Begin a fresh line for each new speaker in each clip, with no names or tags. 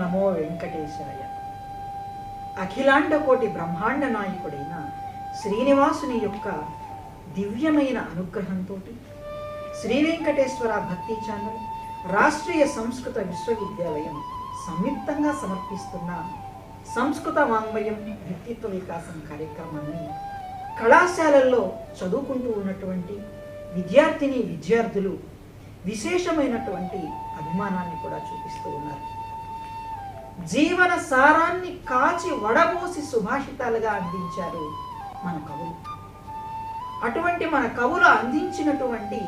నమో వెంకటేశాయ. అఖిలాండ కోటి బ్రహ్మాండ నాయకుడైన శ్రీనివాసుని యొక్క దివ్యమైన అనుగ్రహంతో శ్రీ వెంకటేశ్వర భక్తి ఛానల్ రాష్ట్రీయ సంస్కృత విశ్వవిద్యాలయం సంయుక్తంగా సమర్పిస్తున్న సంస్కృత వాంగ్మయం వ్యక్తిత్వ వికాసం కార్యక్రమాన్ని కళాశాలల్లో చదువుకుంటూ ఉన్నటువంటి విద్యార్థిని విద్యార్థులు విశేషమైనటువంటి అభిమానాన్ని కూడా చూపిస్తూ ఉన్నారు. జీవన సారాన్ని కాచి వడబోసి సుభాషితాలుగా అందించారు మన కవులు. అటువంటి మన కవులు అందించినటువంటి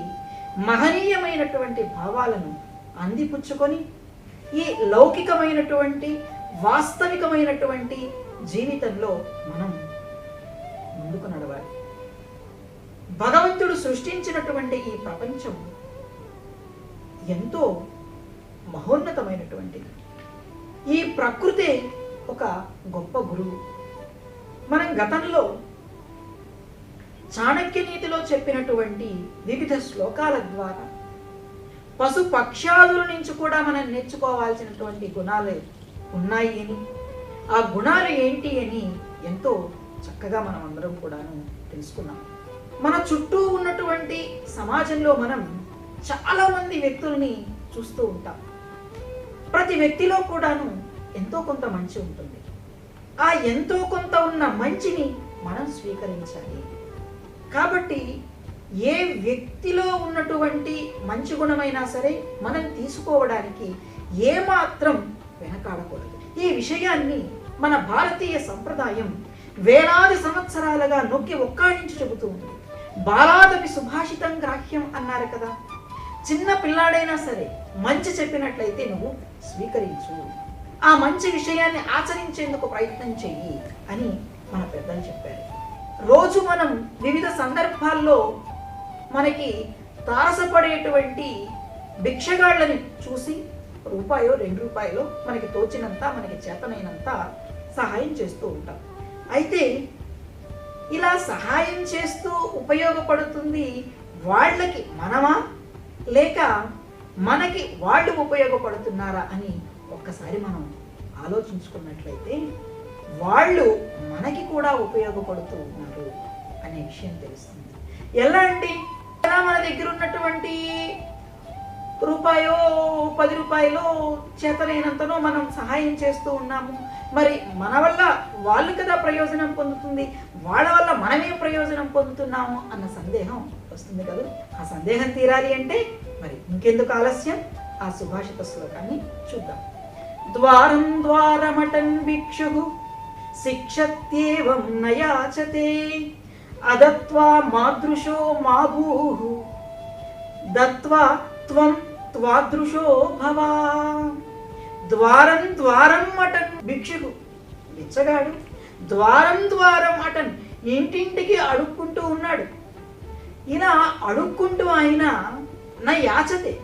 మహనీయమైనటువంటి భావాలను అందిపుచ్చుకొని ఈ లౌకికమైనటువంటి వాస్తవికమైనటువంటి జీవితంలో మనం ముందుకు నడవాలి. భగవంతుడు సృష్టించినటువంటి ఈ ప్రపంచం ఎంతో మహోన్నతమైనటువంటిది. ఈ ప్రకృతే ఒక గొప్ప గురువు. మనం గతంలో చాణక్య నీతిలో చెప్పినటువంటి వివిధ శ్లోకాల ద్వారా పశు పక్షాదుల నుంచి కూడా మనం నేర్చుకోవాల్సినటువంటి గుణాలు ఉన్నాయి అని. ఆ గుణాలు ఏంటి అని ఎంతో చక్కగా మనం అందరం కూడాను తెలుసుకున్నాం. మన చుట్టూ ఉన్నటువంటి సమాజంలో మనం చాలామంది వ్యక్తుల్ని చూస్తూ ఉంటాం. ప్రతి వ్యక్తిలో కూడాను ఎంతో కొంత మంచి ఉంటుంది. ఆ ఎంతో కొంత ఉన్న మంచిని మనం స్వీకరించాలి. కాబట్టి ఏ వ్యక్తిలో ఉన్నటువంటి మంచి గుణమైనా సరే మనం తీసుకోవడానికి ఏమాత్రం వెనకాడకూడదు. ఈ విషయాన్ని మన భారతీయ సంప్రదాయం వేలాది సంవత్సరాలుగా నొక్కి ఒక్కాడించి చెబుతూ ఉంది. బాలాదపి సుభాషితం గ్రాహ్యం అన్నారు కదా. చిన్న పిల్లాడైనా సరే మంచి చెప్పినట్లయితే నువ్వు స్వీకరించు. ఆ మంచి విషయాన్ని ఆచరించేందుకు ప్రయత్నం చెయ్యి అని మన పెద్దలు చెప్పారు. రోజు మనం వివిధ సందర్భాల్లో మనకి తారసపడేటువంటి భిక్షగాళ్ళని చూసి రూపాయో రెండు రూపాయలు మనకి తోచినంత మనకి చేతనైనంత సహాయం చేస్తూ ఉంటాం. అయితే ఇలా సహాయం చేస్తూ ఉపయోగపడుతుంది వాళ్ళకి మనమా? లేక మనకి వాళ్ళు ఉపయోగపడుతున్నారా అని ఒక్కసారి మనం ఆలోచించుకున్నట్లయితే వాళ్ళు మనకి కూడా ఉపయోగపడుతూ ఉన్నారు అనే విషయం తెలుస్తుంది. ఎలా అండి? ఎలా మన దగ్గర ఉన్నటువంటి రూపాయో పది రూపాయలో చేతనైనంతనో మనం సహాయం చేస్తూ ఉన్నాము. మరి మన వల్ల వాళ్ళు కదా ప్రయోజనం పొందుతుంది. వాళ్ళ వల్ల మనమే ప్రయోజనం పొందుతున్నాము అన్న సందేహం వస్తుంది కదా? ఆ సందేహం తీరాలి అంటే మరి ఇంకెందుకు ఆలస్యం? ఆ సుభాషిత శ్లోకాన్ని చూద్దాం. ద్వారం ద్వారమటన్ భిక్షు శిక్షత్యేవం నయాచతే అదత్వా మాదృశో మాభూ దత్వా త్వం త్వాదృశో భవా. ద్వారం ద్వారం అటన్ భిక్షుకు బిచ్చగాడు ద్వారం ద్వారం అటన్ ఇంటింటికి అడుక్కుంటూ ఉన్నాడు. ఇలా అడుక్కుంటూ ఆయన నా యాచతే.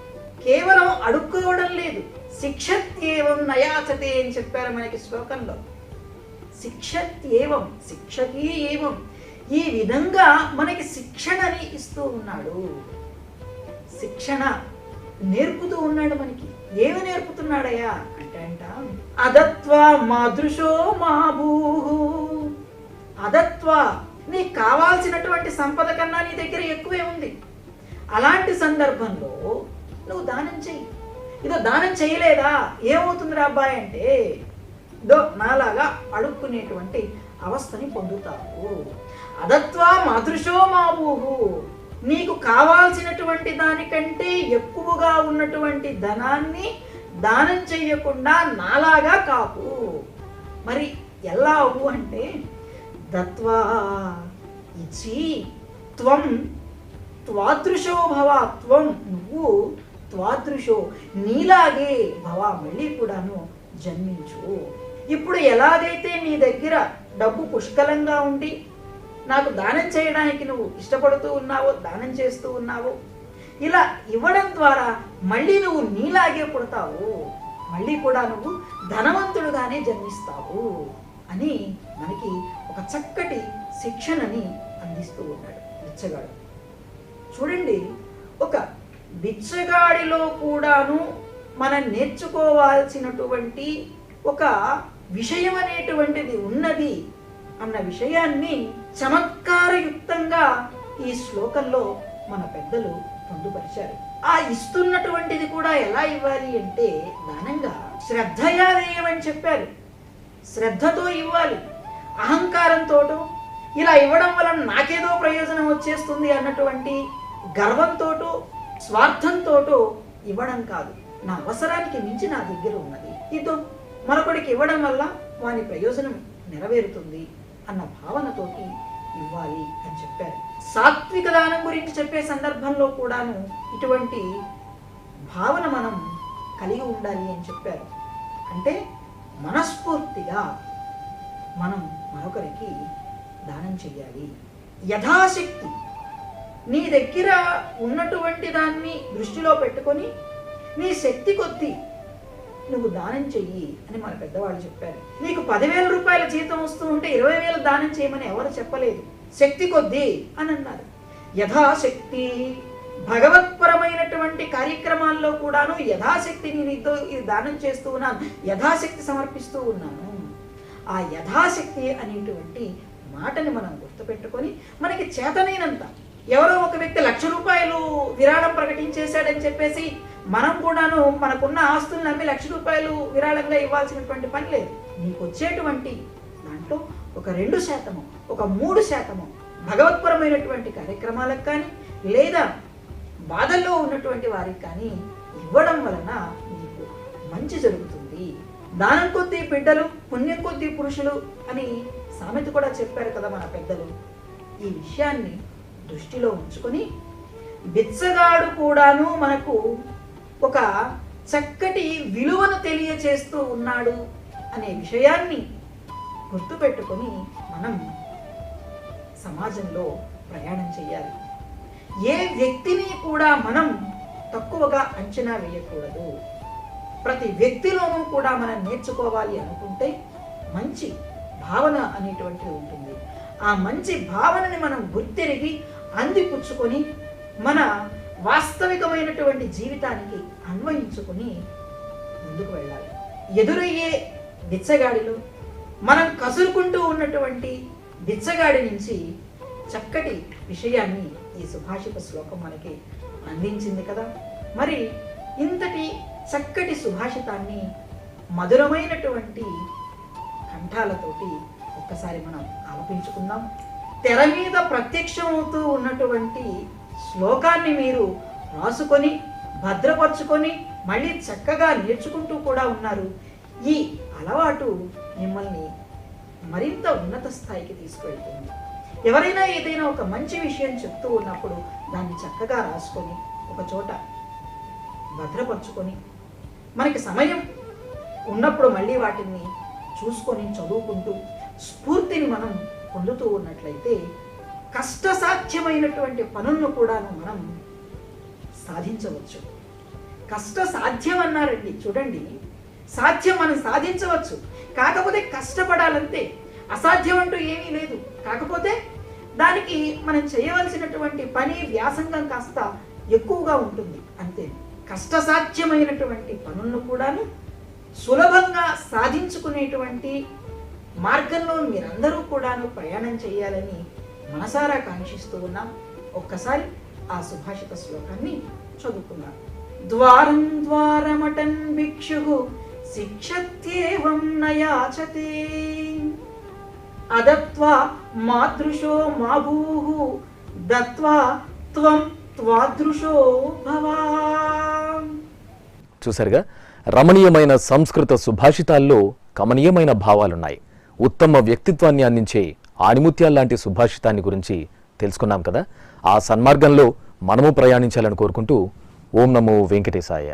కేవలం అడుక్కోవడం లేదు. శిక్షత్యేవం నయాచతే అని చెప్పారు మనకి శ్లోకంలో. శిక్షత్యేవం శిక్షకి ఏవం ఈ విధంగా మనకి శిక్షణని ఇస్తూ ఉన్నాడు. శిక్షణ నేర్పుతూ ఉన్నాడు మనకి. ఏమి నేర్పుతున్నాడయ్యా? అంటే అంట అదత్వ మాదృశో మాభూ అదత్వ నీకు కావాల్సినటువంటి సంపద కన్నా నీ దగ్గర ఎక్కువే ఉంది. అలాంటి సందర్భంలో నువ్వు దానం చెయ్యి. ఇదో దానం చేయలేదా ఏమవుతుందిరా అబ్బాయి అంటే దో నాలాగా అడుక్కునేటువంటి అవస్థని పొందుతావు. అదత్వా మాతృశో మాబూహు నీకు కావాల్సినటువంటి దానికంటే ఎక్కువగా ఉన్నటువంటి ధనాన్ని దానం చేయకుండా నాలాగా కాపు. మరి ఎలా అవు అంటే దత్వా ఇచ్చి త్వం త్వాదృశో భవ త్వం నువ్వు త్వాదృశో నీలాగే భవ మళ్ళీ కూడాను జన్మించు. ఇప్పుడు ఎలాగైతే నీ దగ్గర డబ్బు పుష్కలంగా ఉండి నాకు దానం చేయడానికి నువ్వు ఇష్టపడుతూ ఉన్నావో దానం చేస్తూ ఉన్నావో ఇలా ఇవ్వడం ద్వారా మళ్ళీ నువ్వు నీలాగే పుడతావు. మళ్ళీ కూడా నువ్వు ధనవంతుడుగానే జన్మిస్తావు అని మనకి ఒక చక్కటి శిక్షణని అందిస్తూ ఉన్నాడు. బిచ్చగాడు చూడండి ఒక బిచ్చగాడిలో కూడాను మనం నేర్చుకోవాల్సినటువంటి ఒక విషయం అనేటువంటిది ఉన్నది అన్న విషయాన్ని చమత్కారయుక్తంగా ఈ శ్లోకంలో మన పెద్దలు పొందుపరిచారు. ఆ ఇస్తున్నటువంటిది కూడా ఎలా ఇవ్వాలి అంటే దానంగా శ్రద్ధయా వేయమని చెప్పారు. శ్రద్ధతో ఇవ్వాలి. అహంకారంతోటో ఇలా ఇవ్వడం వలన నాకేదో ప్రయోజనం వచ్చేస్తుంది అన్నటువంటి గర్వంతోటో స్వార్థంతోటో ఇవ్వడం కాదు. నా అవసరానికి మించి నా దగ్గర ఉన్నది. ఇదో మరొకడికి ఇవ్వడం వల్ల వాని ప్రయోజనం నెరవేరుతుంది అన్న భావనతోటి ఇవ్వాలి అని చెప్పారు. సాత్విక దానం గురించి చెప్పే సందర్భంలో కూడాను ఇటువంటి భావన మనం కలిగి ఉండాలి అని చెప్పారు. అంటే మనస్ఫూర్తిగా మనం మరొకరికి దానం చెయ్యాలి. యథాశక్తి నీ దగ్గర ఉన్నటువంటి దాన్ని దృష్టిలో పెట్టుకొని నీ శక్తి కొద్ది నువ్వు దానం చెయ్యి అని మన పెద్దవాళ్ళు చెప్పారు. నీకు పదివేల రూపాయల జీతం వస్తూ ఉంటే ఇరవై వేలు దానం చేయమని ఎవరు చెప్పలేదు. శక్తి కొద్ది అని అన్నారు. యథాశక్తి భగవత్పరమైనటువంటి కార్యక్రమాల్లో కూడాను యథాశక్తి నేను ఇదో ఇది దానం చేస్తూ ఉన్నాను. యథాశక్తి సమర్పిస్తూ ఉన్నాను. ఆ యథాశక్తి అనేటువంటి మాటని మనం గుర్తుపెట్టుకొని మనకి చేతనైనంత ఎవరో ఒక వ్యక్తి లక్ష రూపాయలు విరాళం ప్రకటించేశాడని చెప్పేసి మనం కూడాను మనకున్న ఆస్తులను నమ్మి లక్ష రూపాయలు విరాళంగా ఇవ్వాల్సినటువంటి పని లేదు. నీకు వచ్చేటువంటి దాంట్లో ఒక రెండు శాతము ఒక మూడు శాతము భగవత్పరమైనటువంటి కార్యక్రమాలకు కానీ లేదా బాధల్లో ఉన్నటువంటి వారికి కానీ ఇవ్వడం వలన నీకు మంచి జరుగుతుంది. దానం కొద్దీ బిడ్డలు పుణ్యం కొద్దీ పురుషులు అని సామెత కూడా చెప్పారు కదా మన పెద్దలు. ఈ విషయాన్ని దృష్టిలో ఉంచుకొని బిచ్చగాడు కూడాను మనకు ఒక చక్కటి విలువను తెలియచేస్తూ ఉన్నాడు అనే విషయాన్ని గుర్తుపెట్టుకొని మనం సమాజంలో ప్రయాణం చేయాలి. ఏ వ్యక్తిని కూడా మనం తక్కువగా అంచనా వేయకూడదు. ప్రతి వ్యక్తిలోనూ కూడా మనం నేర్చుకోవాలి అనుకుంటే మంచి భావన అనేటువంటిది ఉంటుంది. ఆ మంచి భావనని మనం గుర్తెరిగి అందిపుచ్చుకొని మన వాస్తవికమైనటువంటి జీవితానికి అన్వయించుకొని ముందుకు వెళ్ళాలి. ఎదురయ్యే బిచ్చగాడిలో మనం కసురుకుంటూ ఉన్నటువంటి బిచ్చగాడి నుంచి చక్కటి విషయాన్ని ఈ సుభాషిత శ్లోకం మనకి అందించింది కదా. మరి ఇంతటి చక్కటి సుభాషితాన్ని మధురమైనటువంటి కంఠాలతోటి ఒక్కసారి మనం ఆలపించుకుందాం. తెర మీద ప్రత్యక్షమవుతూ ఉన్నటువంటి శ్లోకాన్ని మీరు రాసుకొని భద్రపరుచుకొని మళ్ళీ చక్కగా నేర్చుకుంటూ కూడా ఉన్నారు. ఈ అలవాటు మిమ్మల్ని మరింత ఉన్నత స్థాయికి తీసుకువెళ్తుంది ఎవరైనా ఏదైనా ఒక మంచి విషయం చెప్తూ ఉన్నప్పుడు దాన్ని చక్కగా రాసుకొని ఒక చోట భద్రపరుచుకొని మనకి సమయం ఉన్నప్పుడు మళ్ళీ వాటిని చూసుకొని చదువుకుంటూ స్ఫూర్తిని మనం పొందుతూ ఉన్నట్లయితే కష్టసాధ్యమైనటువంటి పనులను కూడాను మనం సాధించవచ్చు. కష్ట సాధ్యం అన్నారండి చూడండి. సాధ్యం మనం సాధించవచ్చు. కాకపోతే కష్టపడాలంతే అసాధ్యం అంటూ ఏమీ లేదు. కాకపోతే దానికి మనం చేయవలసినటువంటి పని వ్యాసంగం కాస్త ఎక్కువగా ఉంటుంది. అంతే. కష్టసాధ్యమైనటువంటి పనులను కూడాను సులభంగా సాధించుకునేటువంటి మార్గంలో మీరందరూ కూడాను ప్రయాణం చేయాలని మనసారా కాంక్షిస్తూ ఉన్నాం. ఒక్కసారి ఆ సుభాషిత శ్లోకాన్ని చదువుకుందాం. ద్వారం ద్వారమటన్ భిక్షు శిక్షత్యేవం నయాచతే. అదత్వా మాదృశో మాభూః దత్వా త్వం త్వాదృశో భవా.
చూసారుగా రమణీయమైన సంస్కృత సుభాషితాల్లో కమనీయమైన భావాలున్నాయి. ఉత్తమ వ్యక్తిత్వాన్ని అందించే ఆణిముత్యాల్లాంటి సుభాషితాన్ని గురించి తెలుసుకున్నాం కదా. ఆ సన్మార్గంలో మనము ప్రయాణించాలని కోరుకుంటూ ఓం నమో వెంకటేశాయ.